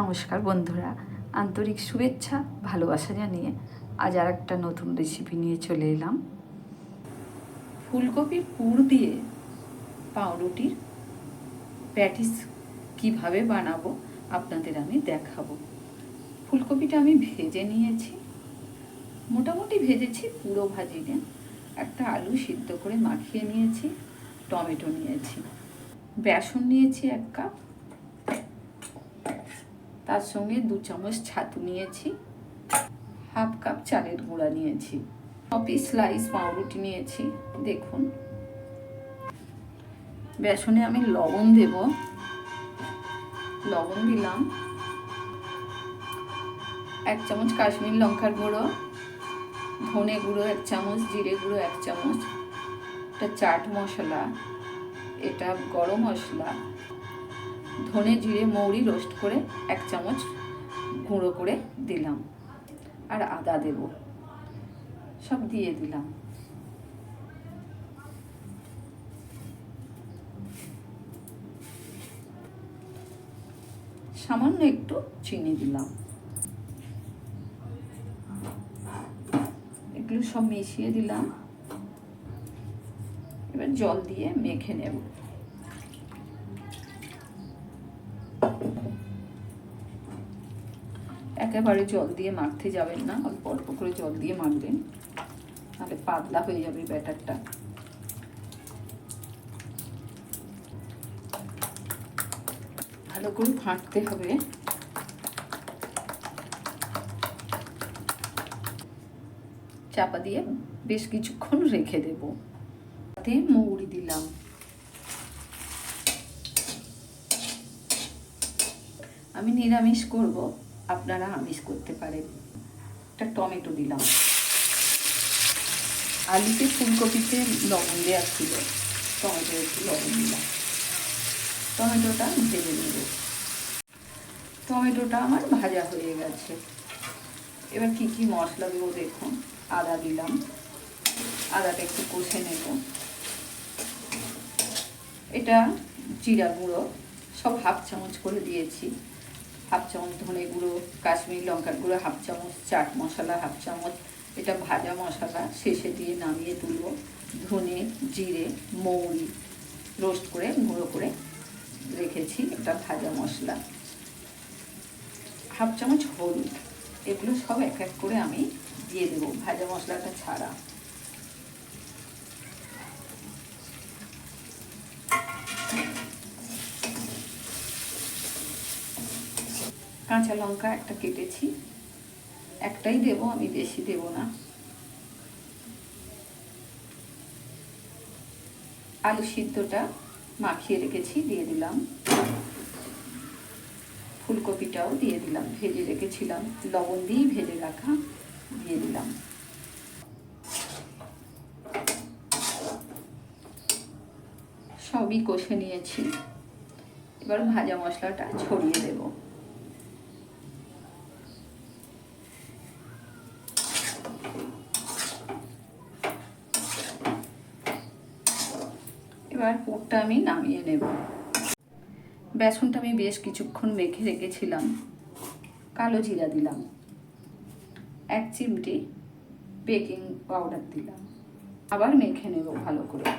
নমস্কার বন্ধুরা, আন্তরিক শুভেচ্ছা, ভালোবাসা জানিয়ে আজ আর একটা নতুন রেসিপি নিয়ে চলে এলাম। ফুলকপির পুর দিয়ে পাউরুটির প্যাটিস কীভাবে বানাবো আপনাদের আমি দেখাবো। ফুলকপিটা আমি ভেজে নিয়েছি। মোটামুটি ভেজেছি পুরো ভাজিনে একটা আলু সিদ্ধ করে মাখিয়ে নিয়েছি, টমেটো নিয়েছি। বেসন নিয়েছি এক কাপ। তার সঙ্গে দু চামচ ছাতু নিয়েছি, হাফ কাপ চালের গুঁড়া নিয়েছি, কপি স্লাইস পাউরুটি নিয়েছি, দেখুন। বেসনে আমি লবণ দেব, লবণ দিলাম, এক চামচ কাশ্মীর লঙ্কার গুঁড়ো, ধনে গুঁড়ো এক চামচ, জিরে গুঁড়ো এক চামচ এটা চাট মশলা, এটা গরম মশলা ধনে জিরে, মৌরি রোস্ট করে এক চামচ গুঁড়ো করে দিলাম। আর আদা দেব, সব দিয়ে দিলাম। সামান্য একটু চিনি দিলাম। এগুলো সব মিশিয়ে দিলাম। এবার জল দিয়ে মেখে নেব। একেবারে জল দিয়ে মাখতে যাবেন না, অল্প অল্প করে জল দিয়ে মাখবেন। তাহলে পাতলা হয়ে যাবে ব্যাটারটা। ভালো করে ফাঁকতে হবে। চাপা দিয়ে বেশ কিছুক্ষণ রেখে দেব। তাতে মৌরি দিলাম। আমি নিরামিষ করব। আপনারা আমিষ করতে পারেন। একটা টমেটো দিলাম। আলুতে ফুলকপিতে লবণ দেওয়া ছিল। টমেটো একটু লবণ দিলাম। টমেটোটা ভেজে নেব। টমেটোটা আমার ভাজা হয়ে গেছে। এবার কি কি মশলা দেবো দেখুন। আদা দিলাম। আদাটা একটু কষে নেব। এটা জিরা গুঁড়ো। সব হাফ চামচ করে দিয়েছি। হাফ চামচ ধনে গুঁড়ো, কাশ্মীর লঙ্কার গুঁড়ো, হাফ চামচ চাট মশলা, হাফ চামচ এটা ভাজা মশলা। শেষে দিয়ে নামিয়ে তুলব ধনে, জিরে, মৌরি রোস্ট করে, গুঁড়ো করে রেখেছি এটা ভাজা মশলা। হাফ চামচ হলুদ, এগুলো সব এক এক করে আমি দিয়ে দেবো ভাজা মশলাটা ছাড়া। কাঁচা লঙ্কা একটা কেটেছি। একটাই দেব, আমি বেশি দেব না। আলু সিদ্ধটা মাখিয়ে রেখেছি, দিয়ে দিলাম। ফুলকপিটাও দিয়ে দিলাম, ভেজে রেখেছিলাম। লবণ দিয়েই ভেজে রাখা, দিয়ে দিলাম। সবই কষে নিয়েছি। এবার ভাজা মশলাটা ছড়িয়ে দেব এবার পুরটা আমি নামিয়ে নেব। বেসনটা আমি বেশ কিছুক্ষণ মেখে রেখেছিলাম। কালো জিরা দিলাম। এক চিমটি বেকিং পাউডার দিলাম। আবার মেখে নেব ভালো করে।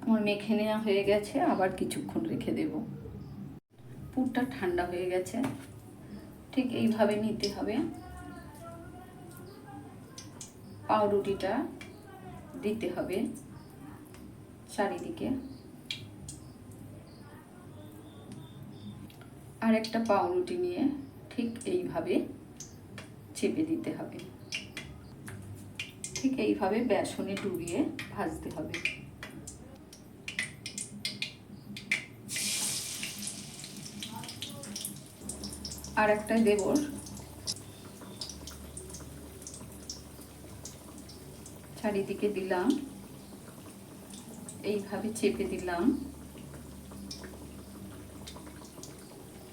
আমার মেখে নেওয়া হয়ে গেছে, আবার কিছুক্ষণ রেখে দেব। পুরটা ঠান্ডা হয়ে গেছে। ঠিক এইভাবে নিতে হবে। পাউরুটিটা দিতে হবে চারিদিকে। আর একটা পাউরুটি নিয়ে ঠিক এইভাবে চেপে দিতে হবে। ঠিক এইভাবে বেসনে ডুবিয়ে ভাজতে হবে। আর একটা দেবর চারিদিকে দিলাম। এইভাবে চেপে দিলাম।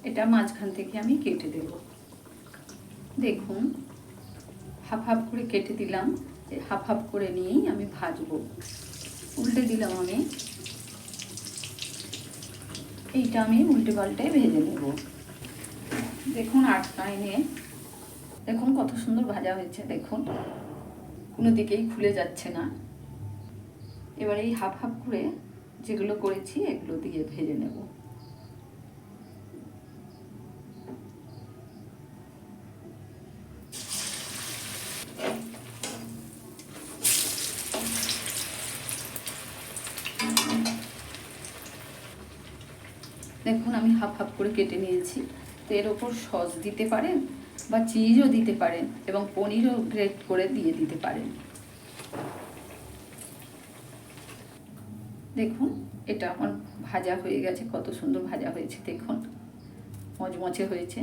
এটা মাঝখান থেকে আমি কেটে দেব। দেখুন, হাফ হাফ করে কেটে দিলাম। হাফ হাফ করে নিয়েই আমি ভাজবো। উল্টে দিলাম আমি। এইটা আমি উল্টে পাল্টে ভেজে নেব। দেখুন আটটায় এনে দেখুন কত সুন্দর ভাজা হয়েছে, দেখুন। কোনো দিকেই খুলে যাচ্ছে না। এবার এই হাফ হাফ করে যেগুলো করেছি, এগুলো দিয়ে ভেজে নেব। দেখুন, আমি হাফ হাফ করে কেটে নিয়েছি। তো এর ওপর সস দিতে পারেন? বা চিজও দিতে পারেন এবং পনিরও গ্রেট করে দিয়ে দিতে পারেন। দেখুন, এটা আমার ভাজা হয়ে গেছে, কত সুন্দর ভাজা হয়েছে, দেখুন। মচমচে হয়েছে।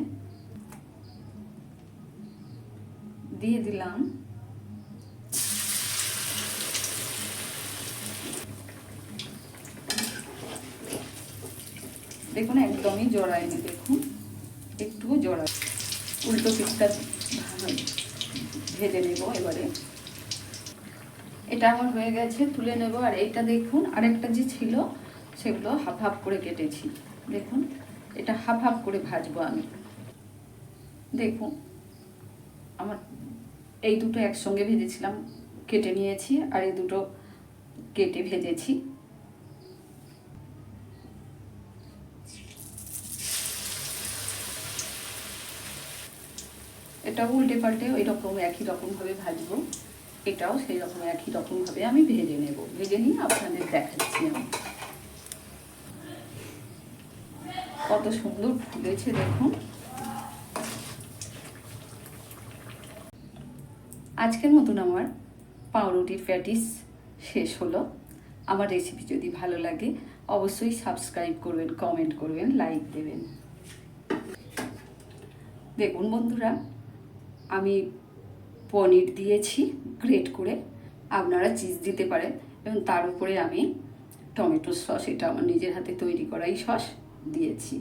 দিয়ে দিলাম। দেখুন, একদমই জড়ায়নি, দেখুন, একটুও জড়ায় উল্টো পিঠটা ভেজে নেব এবারে। এটা আমার হয়ে গেছে, তুলে নেব। আর এইটা দেখুন, আরেকটা যে ছিল, সেগুলো হাফ হাফ করে কেটেছি। দেখুন, এটা হাফ হাফ করে ভাজবো আমি। দেখুন, আমার এই দুটো একসঙ্গে ভেজেছিলাম, কেটে নিয়েছি, আর এই দুটো কেটে ভেজেছি। এটা উল্টে পাল্টে ওই রকম একই রকমভাবে ভাজবো। এটাও সেই রকম একই রকমভাবে আমি ভেজে নেব। ভেজে নিয়ে আপনাদের দেখাচ্ছি আমি। কত সুন্দর ফুলেছে দেখুন। আজকের মতন আমার পাউরুটির প্যাটিস শেষ হলো। আমার রেসিপি যদি ভালো লাগে, অবশ্যই সাবস্ক্রাইব করবেন কমেন্ট করবেন লাইক দেবেন। দেখুন বন্ধুরা আমি পনির দিয়েছি গ্রেট করে। আপনারা চিজ দিতে পারেন এবং তার উপরে আমি টমেটো সস এটা আমার নিজের হাতে তৈরি করাই সস দিয়েছি।